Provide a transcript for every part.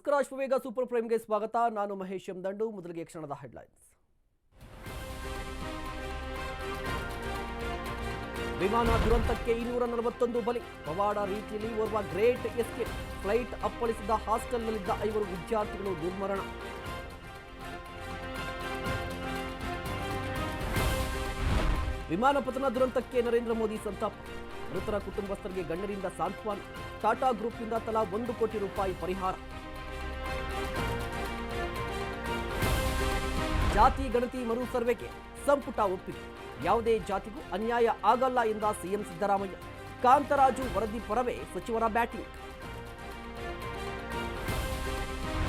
ನಮಸ್ಕಾರ ಅಶ್ವವೇಗ ಸೂಪರ್ ಪ್ರೈಮ್ಗೆ ಸ್ವಾಗತ. ನಾನು ಮಹೇಶ್ ದಂಡು ಮೊದಲಿಗೆ ಕ್ಷಣದ ಹೆಡ್ಲೈನ್ಸ್ ವಿಮಾನ ದುರಂತಕ್ಕೆ ಇನ್ನೂರ ನಲವತ್ತೊಂದು ಬಲಿ. ಪವಾಡ ರೀತಿಯಲ್ಲಿ ಓರ್ವ ಗ್ರೇಟ್ ಎಸ್ಕೇಪ್ ಫ್ಲೈಟ್ ಅಪ್ಪಳಿಸಿದ ಹಾಸ್ಟೆಲ್ನಲ್ಲಿದ್ದ ಐವರು ವಿದ್ಯಾರ್ಥಿಗಳು ದುರ್ಮರಣ. ವಿಮಾನ ಪತನ ದುರಂತಕ್ಕೆ ನರೇಂದ್ರ ಮೋದಿ ಸಂತಾಪ. ಮೃತರ ಕುಟುಂಬಸ್ಥರಿಗೆ ಗಣ್ಯರಿಂದ ಸಾಂತ್ವನ. ಟಾಟಾ ಗ್ರೂಪ್ನಿಂದ ತಲಾ ಒಂದು ಕೋಟಿ ರೂಪಾಯಿ ಪರಿಹಾರ. ಜಾತಿ, ಗಣತಿ, ಮರು ಸರ್ವೆಗೆ ಸಂಪುಟ ಒಪ್ಪಿಗೆ ಯಾವುದೇ ಜಾತಿಗೂ ಅನ್ಯಾಯ ಆಗಲ್ಲ ಎಂದ ಸಿಎಂ ಸಿದ್ದರಾಮಯ್ಯ. ಕಾಂತರಾಜು ವರದಿ ಪರವೇ ಸಚಿವರ ಬ್ಯಾಟಿಂಗ್.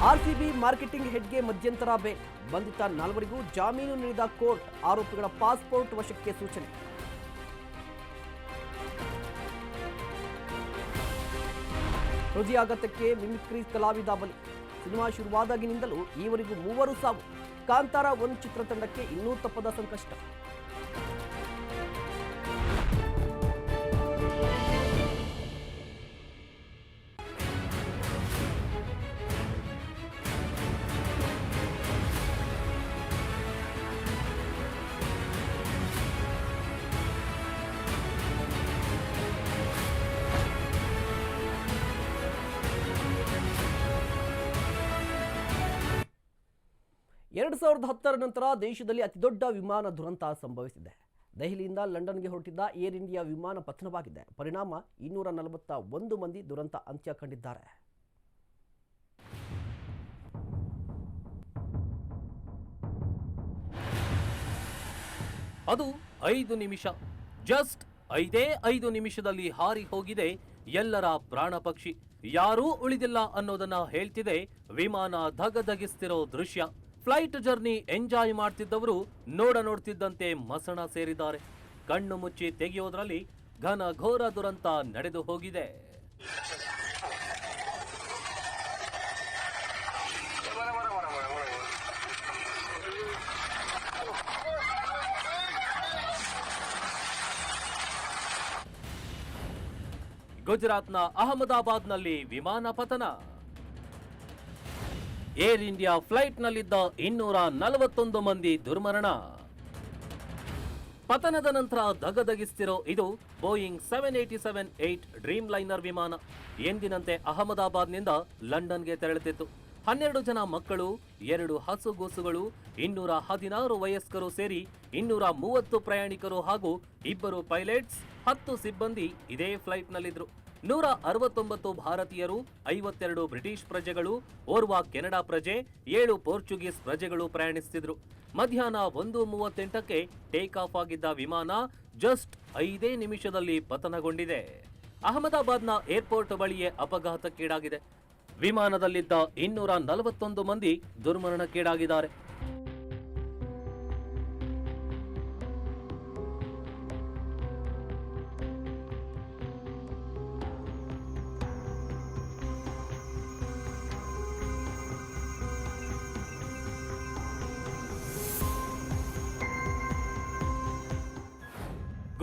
ಆರ್ಸಿಬಿ ಮಾರ್ಕೆಟಿಂಗ್ ಹೆಡ್ಗೆ ಮಧ್ಯಂತರ ಬೇ ಬಂಧಿತ ನಾಲ್ವರಿಗೂ ಜಾಮೀನು ನೀಡಿದ ಕೋರ್ಟ್ ಆರೋಪಿಗಳ ಪಾಸ್ಪೋರ್ಟ್ ವಶಕ್ಕೆ ಸೂಚನೆ. ಹೃದಯಾಘಾತಕ್ಕೆ ಮಿಮಿಕ್ರಿ ಕಲಾವಿದ ಬಲಿ. ಸಿನಿಮಾ ಶುರುವಾದಾಗಿನಿಂದಲೂ ಈವರೆಗೂ ಮೂವರು ಸಾವು. ಕಾಂತಾರ ಒಂದು ಚಿತ್ರತಂಡಕ್ಕೆ ಇನ್ನೂ ತಪ್ಪದ ಸಂಕಷ್ಟ. ಎರಡು ಸಾವಿರದ ಹತ್ತರ ನಂತರ ದೇಶದಲ್ಲಿ ಅತಿದೊಡ್ಡ ವಿಮಾನ ದುರಂತ ಸಂಭವಿಸಿದೆ. ದೆಹಲಿಯಿಂದ ಲಂಡನ್ಗೆ ಹೊರಟಿದ್ದ ಏರ್ ಇಂಡಿಯಾ ವಿಮಾನ ಪತನವಾಗಿದೆ. ಪರಿಣಾಮ ಇನ್ನೂರ ನಲವತ್ತ ಒಂದು ಮಂದಿ ದುರಂತ ಅಂತ್ಯ ಕಂಡಿದ್ದಾರೆ ಅದು ಐದು ನಿಮಿಷ. ಜಸ್ಟ್ ಐದೇ ಐದು ನಿಮಿಷದಲ್ಲಿ ಹಾರಿ ಹೋಗಿದೆ ಎಲ್ಲರ ಪ್ರಾಣ ಪಕ್ಷಿ. ಯಾರೂ ಉಳಿದಿಲ್ಲ ಅನ್ನೋದನ್ನ ಹೇಳ್ತಿದೆ ವಿಮಾನ ಧಗಧಗಿಸ್ತಿರೋ ದೃಶ್ಯ. ಫ್ಲೈಟ್ ಜರ್ನಿ ಎಂಜಾಯ್ ಮಾಡ್ತಿದ್ದವರು ನೋಡ ನೋಡ್ತಿದ್ದಂತೆ ಮಸಣ ಸೇರಿದ್ದಾರೆ. ಕಣ್ಣು ಮುಚ್ಚಿ ತೆಗೆಯೋದ್ರಲ್ಲಿ ಘನ ಘೋರ ದುರಂತ ನಡೆದು ಹೋಗಿದೆ. ಗುಜರಾತ್ನ ಅಹಮದಾಬಾದ್ನಲ್ಲಿ ವಿಮಾನ ಪತನ. ಏರ್ ಇಂಡಿಯಾ ಫ್ಲೈಟ್ನಲ್ಲಿದ್ದ ಇನ್ನೂರ ನಲವತ್ತೊಂದು ಮಂದಿ ದುರ್ಮರಣ. ಪತನದ ನಂತರ ದಗದಗಿಸ್ತಿರೋ ಇದು Boeing seven eighty seven eight Dreamliner ವಿಮಾನ. ಎಂದಿನಂತೆ ಅಹಮದಾಬಾದ್ನಿಂದ ಲಂಡನ್ಗೆ ತೆರಳುತ್ತಿತ್ತು. ಹನ್ನೆರಡು ಜನ ಮಕ್ಕಳು, ಎರಡು ಹಸುಗೂಸುಗಳು, ಇನ್ನೂರ ಹದಿನಾರು ವಯಸ್ಕರು ಸೇರಿ ಇನ್ನೂರ ಮೂವತ್ತು ಪ್ರಯಾಣಿಕರು ಹಾಗೂ ಇಬ್ಬರು ಪೈಲಟ್ಸ್, ಹತ್ತು ಸಿಬ್ಬಂದಿ ಇದೇ ಫ್ಲೈಟ್ನಲ್ಲಿದ್ರು. ನೂರ ಅರವತ್ತೊಂಬತ್ತು ಭಾರತೀಯರು, ಐವತ್ತೆರಡು ಬ್ರಿಟಿಷ್ ಪ್ರಜೆಗಳು, ಓರ್ವ ಕೆನಡಾ ಪ್ರಜೆ, ಏಳು ಪೋರ್ಚುಗೀಸ್ ಪ್ರಜೆಗಳು ಪ್ರಯಾಣಿಸುತ್ತಿದ್ರು ಮಧ್ಯಾಹ್ನ ಒಂದು ಮೂವತ್ತೆಂಟಕ್ಕೆ ಟೇಕ್ ಆಫ್ ಆಗಿದ್ದ ವಿಮಾನ ಜಸ್ಟ್ ಐದೇ ನಿಮಿಷದಲ್ಲಿ ಪತನಗೊಂಡಿದೆ. ಅಹಮದಾಬಾದ್ನ ಏರ್ಪೋರ್ಟ್ ಬಳಿಯೇ ಅಪಘಾತಕ್ಕೀಡಾಗಿದೆ. ವಿಮಾನದಲ್ಲಿದ್ದ ಇನ್ನೂರ ನಲವತ್ತೊಂದು ಮಂದಿ ದುರ್ಮರಣಕ್ಕೀಡಾಗಿದ್ದಾರೆ.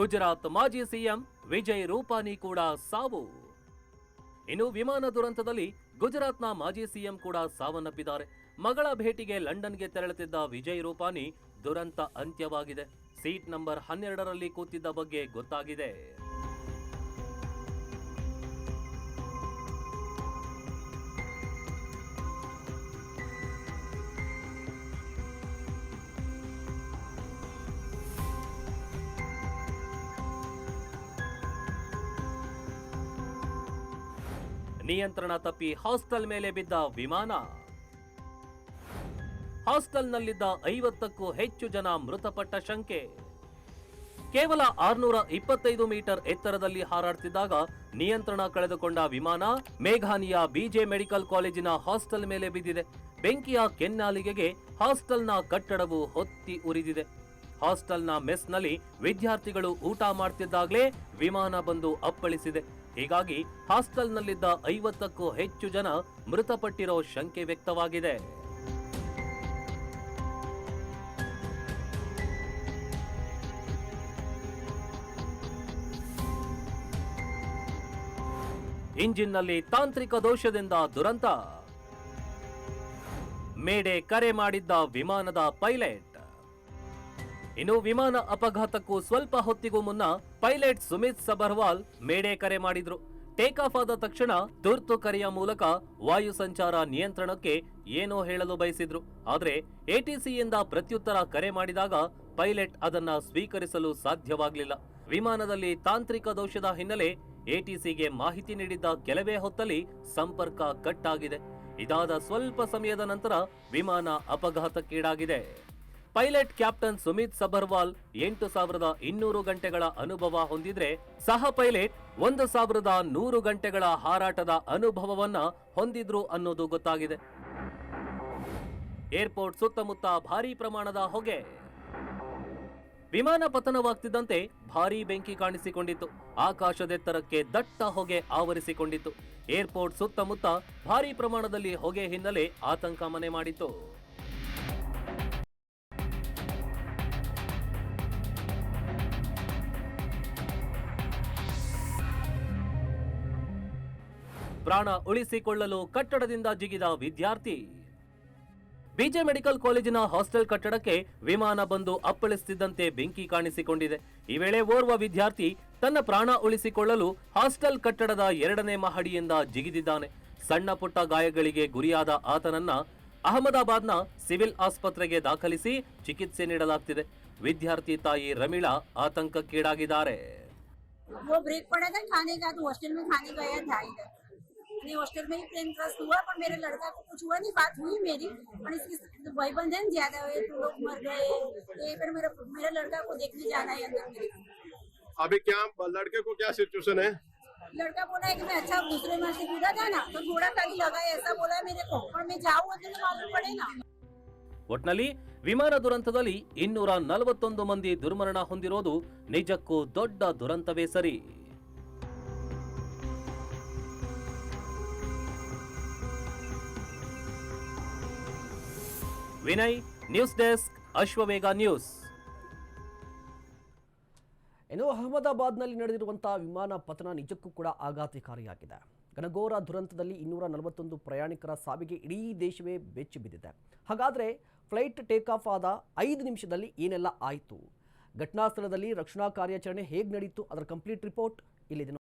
ಗುಜರಾತ್ ಮಾಜಿ ಸಿಎಂ ವಿಜಯ್ ರೂಪಾನಿ ಕೂಡ ಸಾವು. ಇನ್ನು ವಿಮಾನ ದುರಂತದಲ್ಲಿ ಗುಜರಾತ್ನ ಮಾಜಿ ಸಿಎಂ ಕೂಡ ಸಾವನ್ನಪ್ಪಿದ್ದಾರೆ. ಮಗಳ ಭೇಟಿಗೆ ಲಂಡನ್ಗೆ ತೆರಳುತ್ತಿದ್ದ ವಿಜಯ್ ರೂಪಾನಿ ದುರಂತ ಅಂತ್ಯವಾಗಿದೆ. ಸೀಟ್ ನಂಬರ್ ಹನ್ನೆರಡರಲ್ಲಿ ಕೂತಿದ್ದ ಬಗ್ಗೆ ಗೊತ್ತಾಗಿದೆ. ನಿಯಂತ್ರಣ ತಪ್ಪಿ ಹಾಸ್ಟೆಲ್ ಮೇಲೆ ಬಿದ್ದ ವಿಮಾನ. ಹಾಸ್ಟೆಲ್ನಲ್ಲಿದ್ದ ಐವತ್ತಕ್ಕೂ ಹೆಚ್ಚು ಜನ ಮೃತಪಟ್ಟ ಶಂಕೆ. ಕೇವಲ ಆರ್ನೂರ ಇಪ್ಪತ್ತೈದು ಮೀಟರ್ ಎತ್ತರದಲ್ಲಿ ಹಾರಾಡ್ತಿದ್ದಾಗ ನಿಯಂತ್ರಣ ಕಳೆದುಕೊಂಡ ವಿಮಾನ ಮೇಘಾನಿಯ ಬಿಜೆ ಮೆಡಿಕಲ್ ಕಾಲೇಜಿನ ಹಾಸ್ಟೆಲ್ ಮೇಲೆ ಬಿದ್ದಿದೆ. ಬೆಂಕಿಯ ಕೆನ್ನಾಲಿಗೆಗೆ ಹಾಸ್ಟೆಲ್ನ ಕಟ್ಟಡವು ಹೊತ್ತಿ ಉರಿದಿದೆ. ಹಾಸ್ಟೆಲ್ನ ಮೆಸ್ನಲ್ಲಿ ವಿದ್ಯಾರ್ಥಿಗಳು ಊಟ ಮಾಡ್ತಿದ್ದಾಗಲೇ ವಿಮಾನ ಬಂದು ಅಪ್ಪಳಿಸಿದೆ. ಹೀಗಾಗಿ ಹಾಸ್ಟೆಲ್ನಲ್ಲಿದ್ದ ಐವತ್ತಕ್ಕೂ ಹೆಚ್ಚು ಜನ ಮೃತಪಟ್ಟಿರೋ ಶಂಕೆ ವ್ಯಕ್ತವಾಗಿದೆ. ಇಂಜಿನ್ನಲ್ಲಿ ತಾಂತ್ರಿಕ ದೋಷದಿಂದ ದುರಂತ. ಮೇಡೆ ಕರೆ ಮಾಡಿದ್ದ ವಿಮಾನದ ಪೈಲಟ್. ಇನ್ನು ವಿಮಾನ ಅಪಘಾತಕ್ಕೂ ಸ್ವಲ್ಪ ಹೊತ್ತಿಗೂ ಮುನ್ನ ಪೈಲಟ್ ಸುಮಿತ್ ಸಬರ್ವಾಲ್ ಮೇಡೆ ಕರೆ ಮಾಡಿದ್ರು. ಟೇಕ್ ಆಫ್ ಆದ ತಕ್ಷಣ ತುರ್ತು ಕರೆಯ ಮೂಲಕ ವಾಯು ಸಂಚಾರ ನಿಯಂತ್ರಣಕ್ಕೆ ಏನೋ ಹೇಳಲು ಬಯಸಿದ್ರು. ಆದ್ರೆ ಎಟಿಸಿಯಿಂದ ಪ್ರತ್ಯುತ್ತರ ಕರೆ ಮಾಡಿದಾಗ ಪೈಲಟ್ ಅದನ್ನ ಸ್ವೀಕರಿಸಲು ಸಾಧ್ಯವಾಗಲಿಲ್ಲ. ವಿಮಾನದಲ್ಲಿ ತಾಂತ್ರಿಕ ದೋಷದ ಹಿನ್ನೆಲೆ ಎಟಿಸಿಗೆ ಮಾಹಿತಿ ನೀಡಿದ್ದ ಕೆಲವೇ ಹೊತ್ತಲ್ಲಿ ಸಂಪರ್ಕ ಕಟ್ ಆಗಿದೆ ಇದಾದ ಸ್ವಲ್ಪ ಸಮಯದ ನಂತರ ವಿಮಾನ ಅಪಘಾತಕ್ಕೀಡಾಗಿದೆ. ಪೈಲಟ್ ಕ್ಯಾಪ್ಟನ್ ಸುಮಿತ್ ಸಬರ್ವಾಲ್ ಎಂಟು ಸಾವಿರದ ಇನ್ನೂರು ಗಂಟೆಗಳ ಅನುಭವ ಹೊಂದಿದ್ರೆ ಸಹ ಪೈಲಟ್ ಒಂದು ಸಾವಿರದ ನೂರು ಗಂಟೆಗಳ ಹಾರಾಟದ ಅನುಭವವನ್ನ ಹೊಂದಿದ್ರು ಅನ್ನೋದು ಗೊತ್ತಾಗಿದೆ. ಏರ್ಪೋರ್ಟ್ ಸುತ್ತಮುತ್ತ ಭಾರೀ ಪ್ರಮಾಣದ ಹೊಗೆ. ವಿಮಾನ ಪತನವಾಗ್ತಿದ್ದಂತೆ ಭಾರೀ ಬೆಂಕಿ ಕಾಣಿಸಿಕೊಂಡಿತ್ತು. ಆಕಾಶದೆತ್ತರಕ್ಕೆ ದಟ್ಟ ಹೊಗೆ ಆವರಿಸಿಕೊಂಡಿತ್ತು. ಏರ್ಪೋರ್ಟ್ ಸುತ್ತಮುತ್ತ ಭಾರೀ ಪ್ರಮಾಣದಲ್ಲಿ ಹೊಗೆ ಹಿನ್ನೆಲೆ ಆತಂಕ ಮನೆ ಮಾಡಿತ್ತು. ಪ್ರಾಣ ಉಳಿಸಿಕೊಳ್ಳಲು ಕಟ್ಟಡದಿಂದ ಜಿಗಿದ ವಿದ್ಯಾರ್ಥಿ ಬಿಜೆ ಮೆಡಿಕಲ್ ಕಾಲೇಜಿನ ಹಾಸ್ಟೆಲ್ ಕಟ್ಟಡಕ್ಕೆ ವಿಮಾನ ಬಂದು ಅಪ್ಪಳಿಸುತ್ತಿದ್ದಂತೆ ಬೆಂಕಿ ಕಾಣಿಸಿಕೊಂಡಿದೆ ಈ ವೇಳೆ ಓರ್ವ ವಿದ್ಯಾರ್ಥಿ ತನ್ನ ಪ್ರಾಣ ಉಳಿಸಿಕೊಳ್ಳಲು ಹಾಸ್ಟೆಲ್ ಕಟ್ಟಡದ ಎರಡನೇ ಮಹಡಿಯಿಂದ ಜಿಗಿದಿದ್ದಾನೆ ಸಣ್ಣ ಪುಟ್ಟ ಗಾಯಗಳಿಗೆ ಗುರಿಯಾದ ಆತನನ್ನ ಅಹಮದಾಬಾದ್ನ ಸಿವಿಲ್ ಆಸ್ಪತ್ರೆಗೆ ದಾಖಲಿಸಿ ಚಿಕಿತ್ಸೆ ನೀಡಲಾಗ್ತಿದೆ ವಿದ್ಯಾರ್ಥಿ ತಾಯಿ ರಮೀಳಾ ಆತಂಕಕ್ಕೀಡಾಗಿದ್ದಾರೆ वो ब्रेक पड़ा था खाने का तो हॉस्टल में खाने गया था इधर नहीं हॉस्टल में ही प्लेन क्रस्ट हुआ पर मेरे लड़का को कुछ हुआ नहीं बात हुई मेरी और इसकी भाई बंधन ज्यादा हुए तो लोग मर गए ये फिर मेरा मेरा लड़का को देखने जाना है अंदर मेरे को। अभी क्या लड़के को क्या सिचुएशन है लड़का बोला है कि मैं अच्छा दूसरे में से कूदा था ना तो थोड़ा खाली लगा है ऐसा बोला है मेरे को और मैं जाऊँ तो मालूम पड़े ना ಒಟ್ನಲ್ಲಿ ವಿಮಾನ ದುರಂತದಲ್ಲಿ ಇನ್ನೂರ ನಲವತ್ತೊಂದು ಮಂದಿ ದುರ್ಮರಣ ಹೊಂದಿರೋದು ನಿಜಕ್ಕೂ ದೊಡ್ಡ ದುರಂತವೇ ಸರಿ Vinay, news desk Ashwavega news. ಇನ್ನು ಅಹಮದಾಬಾದ್ನಲ್ಲಿ ನಡೆದಿರುವಂತಹ ವಿಮಾನ ಪತನ ನಿಜಕ್ಕೂ ಕೂಡ ಆಘಾತಕಾರಿಯಾಗಿದೆ. ಘನಘೋರ ದುರಂತದಲ್ಲಿ ಇನ್ನೂರ ನಲವತ್ತೊಂದು ಪ್ರಯಾಣಿಕರ ಸಾವಿಗೆ ಇಡೀ ದೇಶವೇ ಬೆಚ್ಚಿ ಬಿದ್ದಿದೆ. ಹಾಗಾದರೆ ಫ್ಲೈಟ್ ಟೇಕ್ ಆಫ್ ಆದ ಐದು ನಿಮಿಷದಲ್ಲಿ ಏನೆಲ್ಲ ಆಯಿತು? ಘಟನಾ ಸ್ಥಳದಲ್ಲಿ ರಕ್ಷಣಾ ಕಾರ್ಯಾಚರಣೆ ಹೇಗೆ ನಡೆಯಿತು ಅದರ ಕಂಪ್ಲೀಟ್ ರಿಪೋರ್ಟ್ ಇಲ್ಲಿದೆ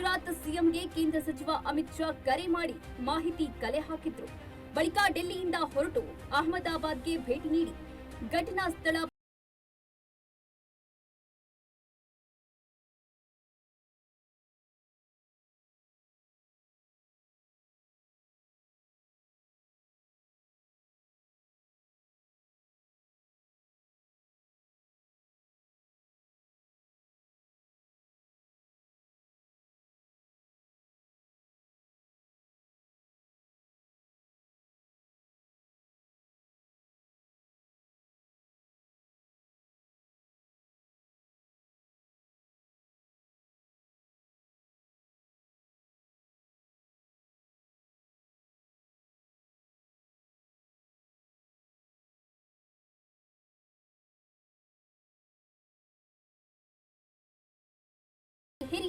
ಗುಜರಾತ್ ಸಿಎಂಗೆ ಕೇಂದ್ರ ಸಚಿವ ಅಮಿತ್ ಶಾ ಕರೆ ಮಾಡಿ ಮಾಹಿತಿ ಕಲೆ ಹಾಕಿದ್ರು. ಬಳಿಕ ಡೆಲ್ಲಿಯಿಂದ ಹೊರಟು ಅಹಮದಾಬಾದ್ಗೆ ಭೇಟಿ ನೀಡಿ ಘಟನಾ ಸ್ಥಳ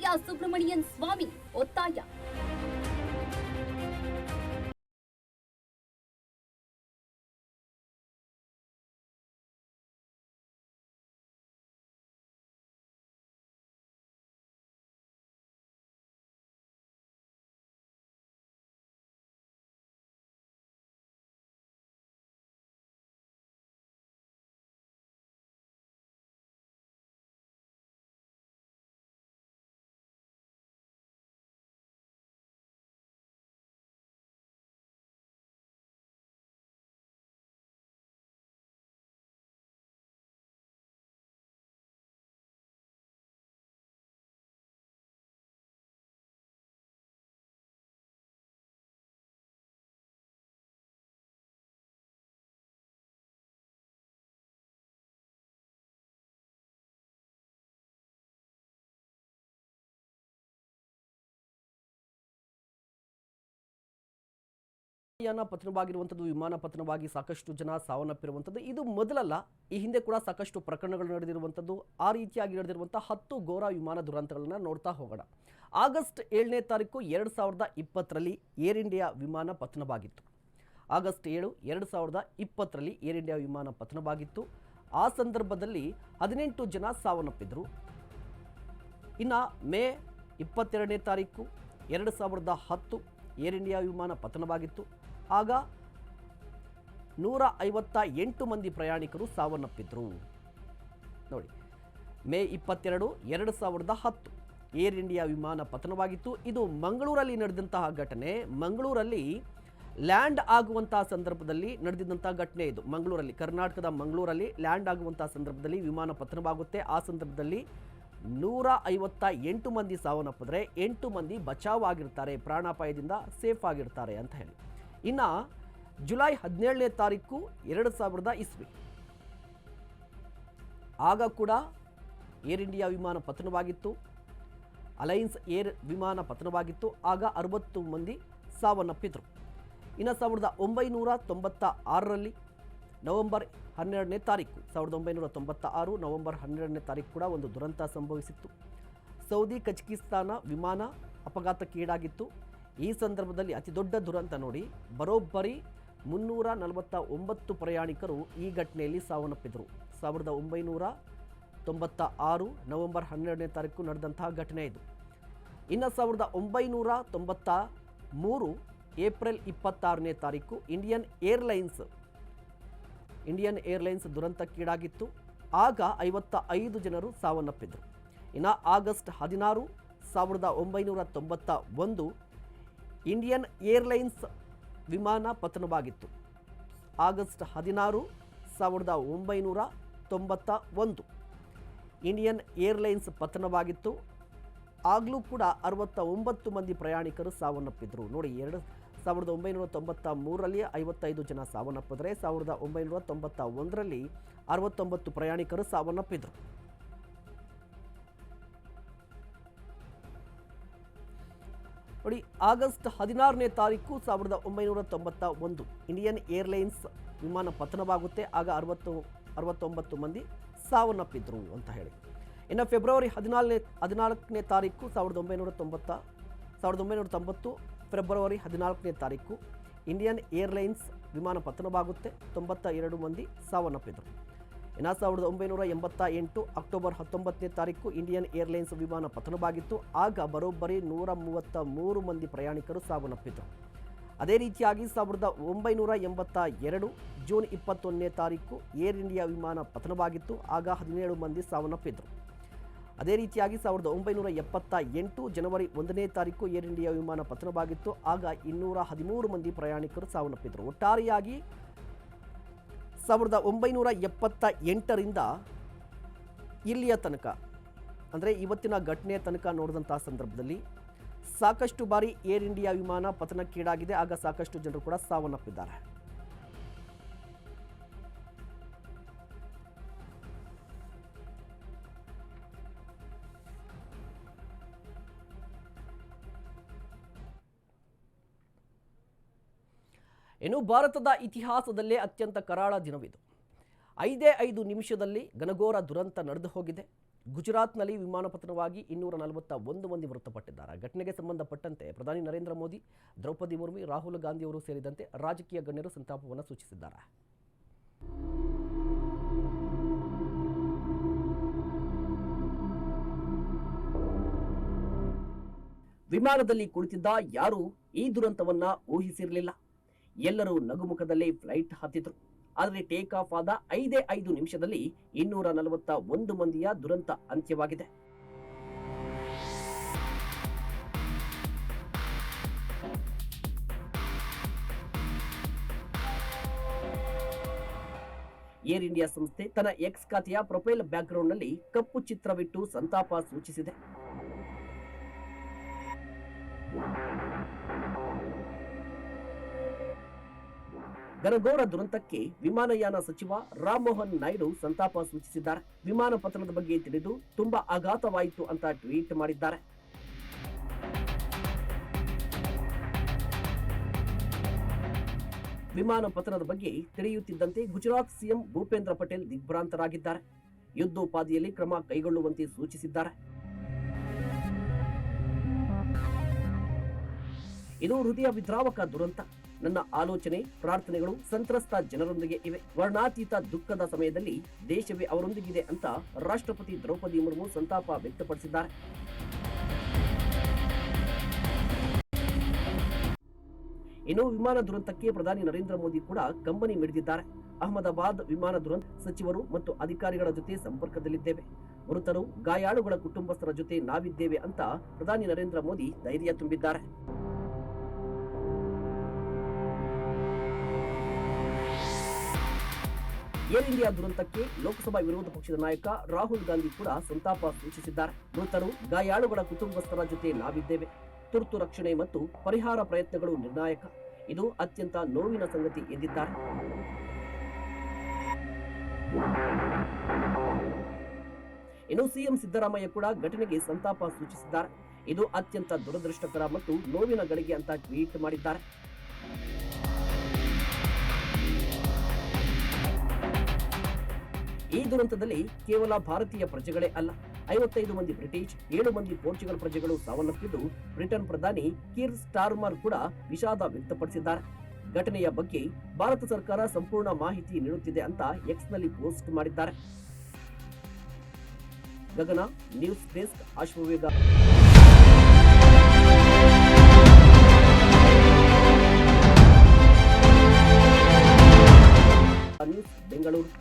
ಜಿಲ್ಲೆಯ ಸುಬ್ರಹ್ಮಣಿಯನ್ ಸ್ವಾಮಿ ಒತ್ತಾಯ. ಯಾನ ಪತನವಾಗಿರುವಂಥದ್ದು, ವಿಮಾನ ಪತನವಾಗಿ ಸಾಕಷ್ಟು ಜನ ಸಾವನ್ನಪ್ಪಿರುವಂಥದ್ದು. ಇದು ಮೊದಲಲ್ಲ, ಈ ಹಿಂದೆ ಕೂಡ ಸಾಕಷ್ಟು ಪ್ರಕರಣಗಳು ನಡೆದಿರುವಂಥದ್ದು. ಆ ರೀತಿಯಾಗಿ ನಡೆದಿರುವಂಥ ಹತ್ತು ಘೋರ ವಿಮಾನ ದುರಂತಗಳನ್ನು ನೋಡ್ತಾ ಹೋಗೋಣ. ಆಗಸ್ಟ್ ಏಳನೇ ತಾರೀಕು ಎರಡು ಸಾವಿರದ ಇಪ್ಪತ್ತರಲ್ಲಿ ಏರ್ ಇಂಡಿಯಾ ವಿಮಾನ ಪತನವಾಗಿತ್ತು. ಆಗಸ್ಟ್ ಏಳು ಎರಡು ಸಾವಿರದ ಇಪ್ಪತ್ತರಲ್ಲಿ ಏರ್ ಇಂಡಿಯಾ ವಿಮಾನ ಪತನವಾಗಿತ್ತು. ಆ ಸಂದರ್ಭದಲ್ಲಿ ಹದಿನೆಂಟು ಜನ ಸಾವನ್ನಪ್ಪಿದ್ರು. ಇನ್ನು ಮೇ ಇಪ್ಪತ್ತೆರಡನೇ ತಾರೀಕು ಎರಡು ಸಾವಿರದ ಹತ್ತು ಏರ್ ಇಂಡಿಯಾ ವಿಮಾನ ಪತನವಾಗಿತ್ತು. ಆಗ ನೂರ ಐವತ್ತ ಎಂಟು ಮಂದಿ ಪ್ರಯಾಣಿಕರು ಸಾವನ್ನಪ್ಪಿದ್ರು. ನೋಡಿ, ಮೇ ಇಪ್ಪತ್ತೆರಡು ಎರಡು ಸಾವಿರದ ಹತ್ತು ಏರ್ ಇಂಡಿಯಾ ವಿಮಾನ ಪತನವಾಗಿತ್ತು. ಇದು ಮಂಗಳೂರಲ್ಲಿ ನಡೆದಂತಹ ಘಟನೆ. ಮಂಗಳೂರಲ್ಲಿ ಲ್ಯಾಂಡ್ ಆಗುವಂತಹ ಸಂದರ್ಭದಲ್ಲಿ ನಡೆದಿದ್ದಂಥ ಘಟನೆ ಇದು. ಮಂಗಳೂರಲ್ಲಿ, ಕರ್ನಾಟಕದ ಮಂಗಳೂರಲ್ಲಿ ಲ್ಯಾಂಡ್ ಆಗುವಂತಹ ಸಂದರ್ಭದಲ್ಲಿ ವಿಮಾನ ಪತನವಾಗುತ್ತೆ. ಆ ಸಂದರ್ಭದಲ್ಲಿ ನೂರ ಐವತ್ತ ಎಂಟು ಮಂದಿ ಸಾವನ್ನಪ್ಪಿದ್ರೆ ಎಂಟು ಮಂದಿ ಬಚಾವ್ ಆಗಿರ್ತಾರೆ, ಪ್ರಾಣಾಪಾಯದಿಂದ ಸೇಫ್ ಆಗಿರ್ತಾರೆ ಅಂತ ಹೇಳಿ. ಇನ್ನು ಜುಲೈ ಹದಿನೇಳನೇ ತಾರೀಕು ಎರಡು ಸಾವಿರದ ಇಸ್ವಿ. ಆಗ ಕೂಡ ಏರ್ ಇಂಡಿಯಾ ವಿಮಾನ ಪತನವಾಗಿತ್ತು. ಅಲೈನ್ಸ್ ಏರ್ ವಿಮಾನ ಪತನವಾಗಿತ್ತು. ಆಗ ಅರವತ್ತು ಮಂದಿ ಸಾವನ್ನಪ್ಪಿದರು. ಇನ್ನು ಸಾವಿರದ ಒಂಬೈನೂರ ತೊಂಬತ್ತ ಆರರಲ್ಲಿ ನವೆಂಬರ್ ಹನ್ನೆರಡನೇ ತಾರೀಕು, ಸಾವಿರದ ಒಂಬೈನೂರ ತೊಂಬತ್ತ ಆರು ನವೆಂಬರ್ ಹನ್ನೆರಡನೇ ತಾರೀಕು ಕೂಡ ಒಂದು ದುರಂತ ಸಂಭವಿಸಿತ್ತು. ಸೌದಿ, ಕಜಕಿಸ್ತಾನ ವಿಮಾನ ಅಪಘಾತಕ್ಕೀಡಾಗಿತ್ತು. ಈ ಸಂದರ್ಭದಲ್ಲಿ ಅತಿ ದೊಡ್ಡ ದುರಂತ ನೋಡಿ ಬರೋಬ್ಬರಿ ಮುನ್ನೂರ ನಲವತ್ತ ಒಂಬತ್ತು ಪ್ರಯಾಣಿಕರು ಈ ಘಟನೆಯಲ್ಲಿ ಸಾವನ್ನಪ್ಪಿದರು. ಸಾವಿರದ ಒಂಬೈನೂರ ತೊಂಬತ್ತ ಆರು ನವೆಂಬರ್ ಹನ್ನೆರಡನೇ ತಾರೀಕು ನಡೆದಂತಹ ಘಟನೆ ಇದು. ಇನ್ನು ಸಾವಿರದ ಒಂಬೈನೂರ ತೊಂಬತ್ತ ಮೂರು ಏಪ್ರಿಲ್ ಇಪ್ಪತ್ತಾರನೇ ತಾರೀಕು ಇಂಡಿಯನ್ ಏರ್ಲೈನ್ಸ್ ಇಂಡಿಯನ್ ಏರ್ಲೈನ್ಸ್ ದುರಂತಕ್ಕೀಡಾಗಿತ್ತು. ಆಗ ಐವತ್ತ ಐದು ಜನರು ಸಾವನ್ನಪ್ಪಿದರು. ಇನ್ನು ಆಗಸ್ಟ್ ಹದಿನಾರು ಸಾವಿರದ ಒಂಬೈನೂರ ತೊಂಬತ್ತ ಒಂದು ಇಂಡಿಯನ್ ಏರ್ಲೈನ್ಸ್ ವಿಮಾನ ಪತನವಾಗಿತ್ತು. ಆಗಸ್ಟ್ ಹದಿನಾರು ಸಾವಿರದ ಒಂಬೈನೂರ ತೊಂಬತ್ತ ಒಂದು. ಇಂಡಿಯನ್ ಏರ್ಲೈನ್ಸ್ ಪತನವಾಗಿತ್ತು. ಆಗಲೂ ಕೂಡ ಅರವತ್ತ ಒಂಬತ್ತು ಮಂದಿ ಪ್ರಯಾಣಿಕರು ಸಾವನ್ನಪ್ಪಿದ್ರು. ನೋಡಿ, ಎರಡು ಸಾವಿರದ ಒಂಬೈನೂರ ತೊಂಬತ್ತ ಮೂರರಲ್ಲಿ ಐವತ್ತೈದು ಜನ ಸಾವನ್ನಪ್ಪಿದ್ರೆ, ಸಾವಿರದ ಒಂಬೈನೂರ ತೊಂಬತ್ತ ಒಂದರಲ್ಲಿ ಅರವತ್ತೊಂಬತ್ತು ಪ್ರಯಾಣಿಕರು ಸಾವನ್ನಪ್ಪಿದ್ರು. ಆಗಸ್ಟ್ ಹದಿನಾರನೇ ತಾರೀಕು ಸಾವಿರದ ಒಂಬೈನೂರ ತೊಂಬತ್ತ ಒಂದು. ಇಂಡಿಯನ್ ಏರ್ಲೈನ್ಸ್ ವಿಮಾನ ಪತನವಾಗುತ್ತೆ. ಆಗ ಅರವತ್ತು, ಅರವತ್ತೊಂಬತ್ತು ಮಂದಿ ಸಾವನ್ನಪ್ಪಿದ್ರು ಅಂತ ಹೇಳಿ. ಇನ್ನು ಫೆಬ್ರವರಿ ಹದಿನಾಲ್ನೇ ಹದಿನಾಲ್ಕನೇ ತಾರೀಕು ಸಾವಿರದ ಒಂಬೈನೂರ ತೊಂಬತ್ತ, ಸಾವಿರದ ಒಂಬೈನೂರ ತೊಂಬತ್ತು ಫೆಬ್ರವರಿ ಹದಿನಾಲ್ಕನೇ ತಾರೀಕು ಇಂಡಿಯನ್ ಏರ್ಲೈನ್ಸ್ ವಿಮಾನ ಪತನವಾಗುತ್ತೆ. ತೊಂಬತ್ತ ಎರಡು ಮಂದಿ ಸಾವನ್ನಪ್ಪಿದರು. ಇನ್ನು ಸಾವಿರದ ಒಂಬೈನೂರ ಎಂಬತ್ತ ಎಂಟು ಅಕ್ಟೋಬರ್ ಹತ್ತೊಂಬತ್ತನೇ ತಾರೀಕು ಇಂಡಿಯನ್ ಏರ್ಲೈನ್ಸ್ ವಿಮಾನ ಪತನವಾಗಿತ್ತು. ಆಗ ಬರೋಬ್ಬರಿ ನೂರ ಮೂವತ್ತ ಮೂರು ಮಂದಿ ಪ್ರಯಾಣಿಕರು ಸಾವನ್ನಪ್ಪಿದ್ದರು ಅದೇ ರೀತಿಯಾಗಿ ಸಾವಿರದ ಒಂಬೈನೂರ ಎಂಬತ್ತ ಎರಡು ಜೂನ್ ಇಪ್ಪತ್ತೊಂದನೇ ತಾರೀಕು ಏರ್ ಇಂಡಿಯಾ ವಿಮಾನ ಪತನವಾಗಿತ್ತು. ಆಗ ಹದಿನೇಳು ಮಂದಿ ಸಾವನ್ನಪ್ಪಿದ್ದರು ಅದೇ ರೀತಿಯಾಗಿ ಸಾವಿರದ ಒಂಬೈನೂರ ಎಪ್ಪತ್ತ ಎಂಟು ಜನವರಿ ಒಂದನೇ ತಾರೀಕು ಏರ್ ಇಂಡಿಯಾ ವಿಮಾನ ಪತನವಾಗಿತ್ತು. ಆಗ ಇನ್ನೂರ ಹದಿಮೂರು ಮಂದಿ ಪ್ರಯಾಣಿಕರು ಸಾವನ್ನಪ್ಪಿದ್ದರು ಒಟ್ಟಾರೆಯಾಗಿ ಸಾವಿರದ ಒಂಬೈನೂರ ಎಪ್ಪತ್ತ ಎಂಟರಿಂದ ಇಲ್ಲಿಯ ತನಕ, ಅಂದರೆ ಇವತ್ತಿನ ಘಟನೆಯ ತನಕ ನೋಡಿದಂಥ ಸಂದರ್ಭದಲ್ಲಿ ಸಾಕಷ್ಟು ಬಾರಿ ಏರ್ ಇಂಡಿಯಾ ವಿಮಾನ ಪತನಕ್ಕೀಡಾಗಿದೆ. ಆಗ ಸಾಕಷ್ಟು ಜನರು ಕೂಡ ಸಾವನ್ನಪ್ಪಿದ್ದಾರೆ. ಇನ್ನು ಭಾರತದ ಇತಿಹಾಸದಲ್ಲೇ ಅತ್ಯಂತ ಕರಾಳ ದಿನವಿದು. ಐದೇ ಐದು ನಿಮಿಷದಲ್ಲಿ ಘನಘೋರ ದುರಂತ ನಡೆದು ಹೋಗಿದೆ. ಗುಜರಾತ್ನಲ್ಲಿ ವಿಮಾನ ಪತನವಾಗಿ ಇನ್ನೂರ ನಲವತ್ತ ಒಂದು ಮಂದಿ ಮೃತಪಟ್ಟಿದ್ದಾರೆ. ಘಟನೆಗೆ ಸಂಬಂಧಪಟ್ಟಂತೆ ಪ್ರಧಾನಿ ನರೇಂದ್ರ ಮೋದಿ, ದ್ರೌಪದಿ ಮುರ್ಮು, ರಾಹುಲ್ ಗಾಂಧಿಯವರು ಸೇರಿದಂತೆ ರಾಜಕೀಯ ಗಣ್ಯರು ಸಂತಾಪವನ್ನು ಸೂಚಿಸಿದ್ದಾರೆ. ವಿಮಾನದಲ್ಲಿ ಕುಳಿತಿದ್ದ ಯಾರೂ ಈ ದುರಂತವನ್ನ ಊಹಿಸಿರಲಿಲ್ಲ. ಎಲ್ಲರೂ ನಗುಮುಖದಲ್ಲಿ ಫ್ಲೈಟ್ ಹತ್ತಿದ್ರು. ಆದರೆ ಟೇಕ್ ಆಫ್ ಆದ ಐದೇ ಐದು ನಿಮಿಷದಲ್ಲಿ ಇನ್ನೂರ ನಲವತ್ತ ಒಂದು ಮಂದಿಯ ದುರಂತ ಅಂತ್ಯವಾಗಿದೆ. ಏರ್ ಇಂಡಿಯಾ ಸಂಸ್ಥೆ ತನ್ನ ಎಕ್ಸ್ ಖಾತೆಯ ಪ್ರೊಫೈಲ್ ಬ್ಯಾಕ್ಗ್ರೌಂಡ್ನಲ್ಲಿ ಕಪ್ಪು ಚಿತ್ರವಿಟ್ಟು ಸಂತಾಪ ಸೂಚಿಸಿದೆ. ಗನಗೋರ ದುರಂತಕ್ಕೆ ವಿಮಾನಯಾನ ಸಚಿವ ರಾಮಮೋಹನ್ ನಾಯ್ಡು ಸಂತಾಪ ಸೂಚಿಸಿದ್ದಾರೆ. ವಿಮಾನ ಪತನದ ಬಗ್ಗೆ ತಿಳಿದು ತುಂಬಾ ಆಘಾತವಾಯಿತು ಅಂತ ಟ್ವೀಟ್ ಮಾಡಿದ್ದಾರೆ. ವಿಮಾನ ಪತನದ ಬಗ್ಗೆ ತಿಳಿಯುತ್ತಿದ್ದಂತೆ ಗುಜರಾತ್ ಸಿಎಂ ಭೂಪೇಂದ್ರ ಪಟೇಲ್ ದಿಗ್ಭ್ರಾಂತರಾಗಿದ್ದಾರೆ. ಯುದ್ಧೋಪಾದಿಯಲ್ಲಿ ಕ್ರಮ ಕೈಗೊಳ್ಳುವಂತೆ ಸೂಚಿಸಿದ್ದಾರೆ. ಇದು ಹೃದಯ ವಿದ್ರಾವಕ ದುರಂತ. ನನ್ನ ಆಲೋಚನೆ, ಪ್ರಾರ್ಥನೆಗಳು ಸಂತ್ರಸ್ತ ಜನರೊಂದಿಗೆ ಇವೆ. ವರ್ಣಾತೀತ ದುಃಖದ ಸಮಯದಲ್ಲಿ ದೇಶವೇ ಅವರೊಂದಿಗಿದೆ ಅಂತ ರಾಷ್ಟ್ರಪತಿ ದ್ರೌಪದಿ ಮುರ್ಮು ಸಂತಾಪ ವ್ಯಕ್ತಪಡಿಸಿದ್ದಾರೆ. ಇನ್ನು ವಿಮಾನ ದುರಂತಕ್ಕೆ ಪ್ರಧಾನಿ ನರೇಂದ್ರ ಮೋದಿ ಕೂಡ ಕಂಬನಿ ಮಿಡಿದಿದ್ದಾರೆ. ಅಹಮದಾಬಾದ್ ವಿಮಾನ ದುರಂತ ಸಚಿವರು ಮತ್ತು ಅಧಿಕಾರಿಗಳ ಜೊತೆ ಸಂಪರ್ಕದಲ್ಲಿದ್ದೇವೆ. ಮೃತರು ಗಾಯಾಳುಗಳ ಕುಟುಂಬಸ್ಥರ ಜೊತೆ ನಾವಿದ್ದೇವೆ ಅಂತ ಪ್ರಧಾನಿ ನರೇಂದ್ರ ಮೋದಿ ಧೈರ್ಯ ತುಂಬಿದ್ದಾರೆ. ಏರ್ ಇಂಡಿಯಾ ದುರಂತಕ್ಕೆ ಲೋಕಸಭಾ ವಿರೋಧ ಪಕ್ಷದ ನಾಯಕ ರಾಹುಲ್ ಗಾಂಧಿ ಕೂಡ ಸಂತಾಪ ಸೂಚಿಸಿದ್ದಾರೆ. ಮೃತರು ಗಾಯಾಳುಗಳ ಕುಟುಂಬಸ್ಥರ ಜೊತೆ ನಾವಿದ್ದೇವೆ. ತುರ್ತು ರಕ್ಷಣೆ ಮತ್ತು ಪರಿಹಾರ ಪ್ರಯತ್ನಗಳು ನಿರ್ಣಾಯಕ. ಇದು ಅತ್ಯಂತ ನೋವಿನ ಸಂಗತಿ ಎಂದಿದ್ದಾರೆ. ಇನ್ನು ಸಿಎಂ ಸಿದ್ದರಾಮಯ್ಯ ಕೂಡ ಘಟನೆಗೆ ಸಂತಾಪ ಸೂಚಿಸಿದ್ದಾರೆ. ಇದು ಅತ್ಯಂತ ದುರದೃಷ್ಟಕರ ಮತ್ತು ನೋವಿನ ಗಳಿಗೆ ಅಂತ ಟ್ವೀಟ್ ಮಾಡಿದ್ದಾರೆ. ಈ ದುರಂತದಲ್ಲಿ ಕೇವಲ ಭಾರತೀಯ ಪ್ರಜೆಗಳೇ ಅಲ್ಲ, ಐವತ್ತೈದು ಮಂದಿ ಬ್ರಿಟಿಷ್, ಏಳು ಮಂದಿ ಪೋರ್ಚುಗಲ್ ಪ್ರಜೆಗಳು ಸಾವನ್ನಪ್ಪಿದ್ದು ಬ್ರಿಟನ್ ಪ್ರಧಾನಿ ಕೀರ್ ಸ್ಟಾರ್ಮರ್ ಕೂಡ ವಿಷಾದ ವ್ಯಕ್ತಪಡಿಸಿದ್ದಾರೆ. ಘಟನೆಯ ಬಗ್ಗೆ ಭಾರತ ಸರ್ಕಾರ ಸಂಪೂರ್ಣ ಮಾಹಿತಿ ನೀಡುತ್ತಿದೆ ಅಂತ ಎಕ್ಸ್ನಲ್ಲಿ ಪೋಸ್ಟ್ ಮಾಡಿದ್ದಾರೆ. Gagana news desk Ashwavega Bengaluru.